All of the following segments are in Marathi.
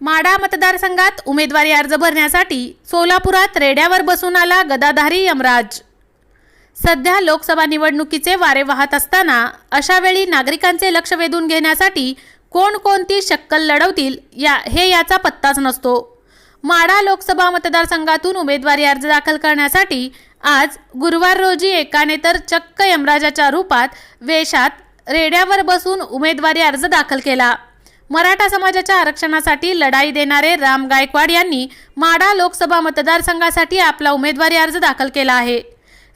माढा मतदारसंघात उमेदवारी अर्ज भरण्यासाठी सोलापुरात रेड्यावर बसून आला गदाधारी यमराज. सध्या लोकसभा निवडणुकीचे वारे वाहत असताना अशावेळी नागरिकांचे लक्ष वेधून घेण्यासाठी कोणकोणती शक्कल लढवतील या हे याचा पत्ताच नसतो. माढा लोकसभा मतदारसंघातून उमेदवारी अर्ज दाखल करण्यासाठी आज गुरुवार रोजी एकाने तर चक्क यमराजाच्या रूपात वेशात रेड्यावर बसून उमेदवारी अर्ज दाखल केला. मराठा समाजाच्या आरक्षणासाठी लढाई देणारे राम गायकवाड यांनी माडा लोकसभा मतदारसंघासाठी आपला उमेदवारी अर्ज दाखल केला आहे.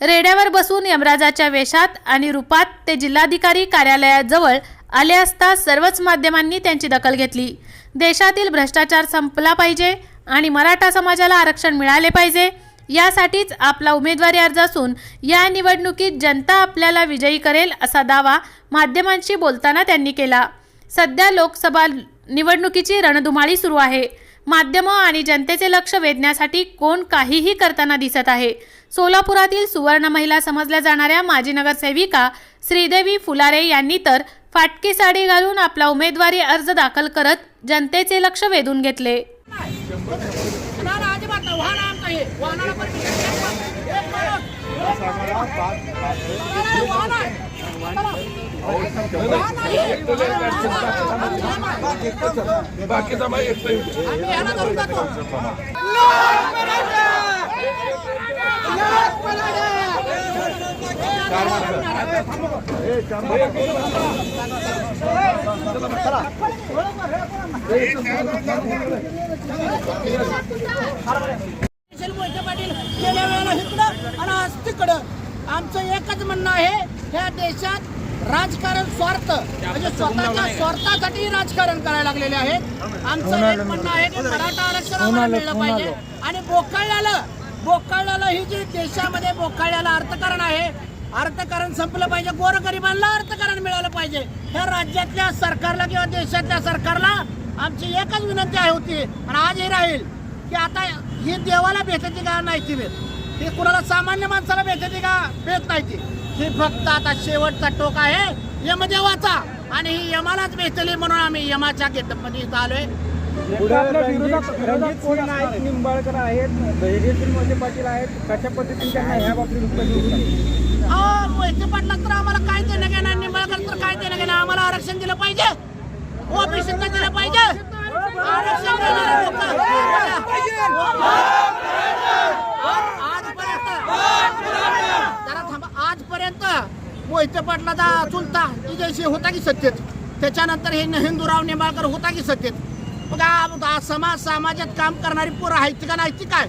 रेड्यावर बसून यमराजाच्या वेशात आणि रूपात ते जिल्हाधिकारी कार्यालयाजवळ आले असता सर्वच माध्यमांनी त्यांची दखल घेतली. देशातील भ्रष्टाचार संपला पाहिजे आणि मराठा समाजाला आरक्षण मिळाले पाहिजे यासाठीच आपला उमेदवारी अर्ज असून या निवडणुकीत जनता आपल्याला विजयी करेल असा दावा माध्यमांशी बोलताना त्यांनी केला. सध्या लोकसभा निवडणुकीची रणधुमाळी सुरू आहे. माध्यमं आणि जनतेचे लक्ष वेधण्यासाठी कोण काहीही करताना दिसत आहे. सोलापुरातील सुवर्ण महिला समजल्या जाणाऱ्या माजी नगरसेविका श्रीदेवी फुलारे यांनी तर फाटकी साडी घालून आपला उमेदवारी अर्ज दाखल करत जनतेचे लक्ष वेधून घेतले. नाही वाहन आमचं हे. वाहनाला परमिशन. बाकीचा मोहिते पाटील गेल्या वेळेला इकडं आणि आज तिकडं. आमचं एकच म्हणणं आहे ह्या देशात राजकारण स्वार्थ म्हणजे स्वतःच्या स्वार्थासाठी राजकारण करायला लागलेले आहेत आमचं एक म्हणणं आहे की मराठा आरक्षण मिळलं पाहिजे आणि बोकाळल्याला बोकाळ्याला ही जी देशामध्ये बोकाळ्याला अर्थकारण आहे अर्थकारण संपलं पाहिजे. गोरगरिबांना अर्थकारण मिळालं पाहिजे. ह्या राज्यातल्या सरकारला किंवा देशातल्या सरकारला आमची एकच विनंती आहे होती आणि आजही राहील की आता ही देवाला भेटते का नाही ती भेट ही कुणाला सामान्य माणसाला भेटते का? भेट नाही ती. ही फक्त आता शेवटचा टोक आहे. यमदेवाचा आणि ही यमालाच भेटली म्हणून आम्ही यमाच्या गेटमध्ये इथं आलोय. आहेत निंबाळकर आहेत. धैर्यशील मोठे पाटील आहेत. कशा पद्धतीने त्यांना ह्या बाबतीत मोहिते तर आम्हाला काय देणं घेणार? निंबाळकर तर काय देणं घेणार? आम्हाला आरक्षण दिलं पाहिजे. ओबीसीला दिलं पाहिजे. आरक्षण देणारे लोकं. आजपर्यंत जरा थांबा. आजपर्यंत मोहिते पाटलाचा चुलता विजयशी होता की सत्तेत? त्याच्यानंतर हे हिंदूराव निंबाळकर होता की सत्तेत? बघा समाज समाजात काम करणारी पोरं आहेत का नाही ती काय?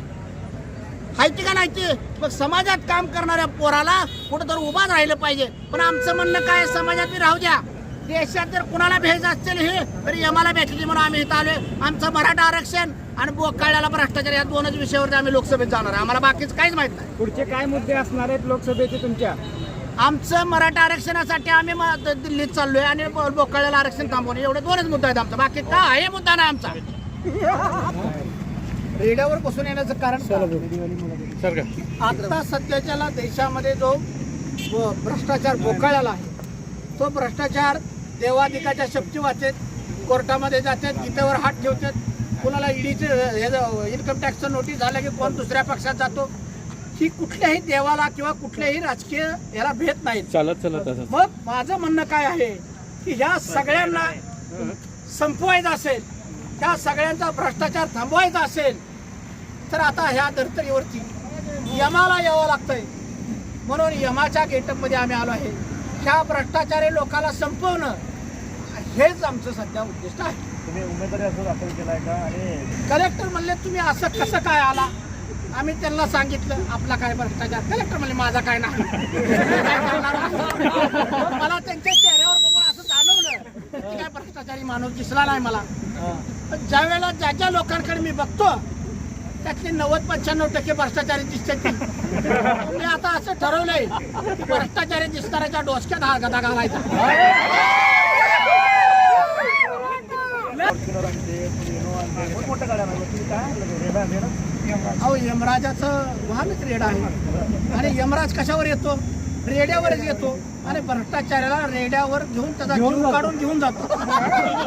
हायती का नाही ते मग समाजात काम करणाऱ्या पोराला कुठं तर उभाच राहिलं पाहिजे. पण आमचं म्हणणं काय समाजात मी राहू द्या. देशात जर कुणाला भेज असतील हे तरी यमाला भेटली म्हणून आम्ही इथं आलोय. आमचं मराठा आरक्षण आणि बोकाळ्याला भ्रष्टाचार या दोनच विषयावरती आम्ही लोकसभेत जाणार आहे. आम्हाला बाकीच काहीच माहीत नाही. पुढचे काय मुद्दे असणार आहेत लोकसभेचे तुमच्या? आमचं मराठा आरक्षणासाठी आम्ही दिल्लीत चाललोय आणि बोकाळ्याला आरक्षण थांबवणे एवढे दोनच मुद्दे आहेत आमचा. बाकी काय हे मुद्दा नाही आमचा. रेड्यावर बसून येण्याचं कारण का? आता सध्याच्याला देशामध्ये जो भ्रष्टाचार बोकाळलेला आहे तो भ्रष्टाचार देवाधिकाच्या शक्ती वाचेत कोर्टामध्ये जातात गीतेवर हात ठेवतात. कुणाला ईडीचे इन्कम टॅक्सचं नोटीस झालं की कोण दुसऱ्या पक्षात जातो? ही कुठल्याही देवाला किंवा कुठल्याही राजकीय याला भेट नाहीत चालत चालत असं. मग माझं म्हणणं काय आहे की ह्या सगळ्यांना संपवायचं असेल त्या सगळ्यांचा भ्रष्टाचार थांबवायचा असेल तर आता ह्या धर्तरीवरती यमाला यावं लागतंय. म्हणून यमाच्या गेटअपमध्ये आम्ही आलो आहे. ह्या भ्रष्टाचारी लोकांना संपवणं हेच आमचं सध्या उद्दिष्ट आहे. तुम्ही उमेदवारी अर्ज दाखल केलाय का? आणि कलेक्टर म्हणले तुम्ही असं कसं काय आला? आम्ही त्यांना सांगितलं आपला काय भ्रष्टाचार कलेक्टर म्हणजे माझा काय नाही. काय करणार? मला त्यांच्या चेहऱ्यावर बघून असं जाणवलं की काय भ्रष्टाचारी माणूस दिसला नाही मला. पण ज्या वेळेला ज्या ज्या लोकांकडे मी बघतो त्यातले नव्वद पंच्याण्णव टक्के भ्रष्टाचारी दिसतात मी आता असं ठरवलंय की भ्रष्टाचारी दिसणाऱ्याच्या डोसक्यात हा गदा घालायचा. मोठमोठ्या गाड्या अहो यमराजाचं वाहनच रेडा आहे. आणि यमराज कशावर येतो? रेड्यावरच येतो. आणि भ्रष्टाचार्याला रेड्यावर घेऊन त्याचा जीव काढून घेऊन जातो.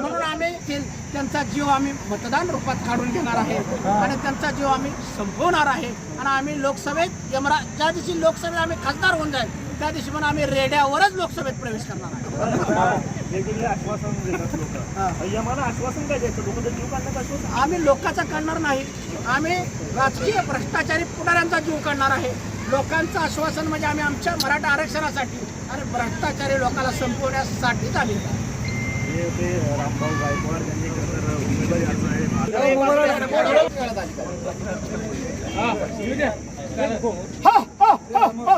म्हणून आम्ही त्यांचा जीव आम्ही मतदान रूपात काढून घेणार आहे. आणि त्यांचा जीव आम्ही संपवणार आहे. आणि आम्ही लोकसभेत यमरा ज्या दिवशी लोकसभेत आम्ही खासदार होऊन जाईल. त्या पण आम्ही रेड्यावरच लोकसभेत प्रवेश करणार आहे. आम्ही लोकांचा करणार नाही. आम्ही राजकीय भ्रष्टाचारी पुढाऱ्यांचा जीव करणार आहे. लोकांचं आश्वासन म्हणजे आम्ही आमच्या मराठा आरक्षणासाठी आणि भ्रष्टाचारी लोकांना संपवण्यासाठीच आम्ही हे होते रामभाऊ गायकवाड यांनी खरं तर उमेदवारी अर्ज आहे. हा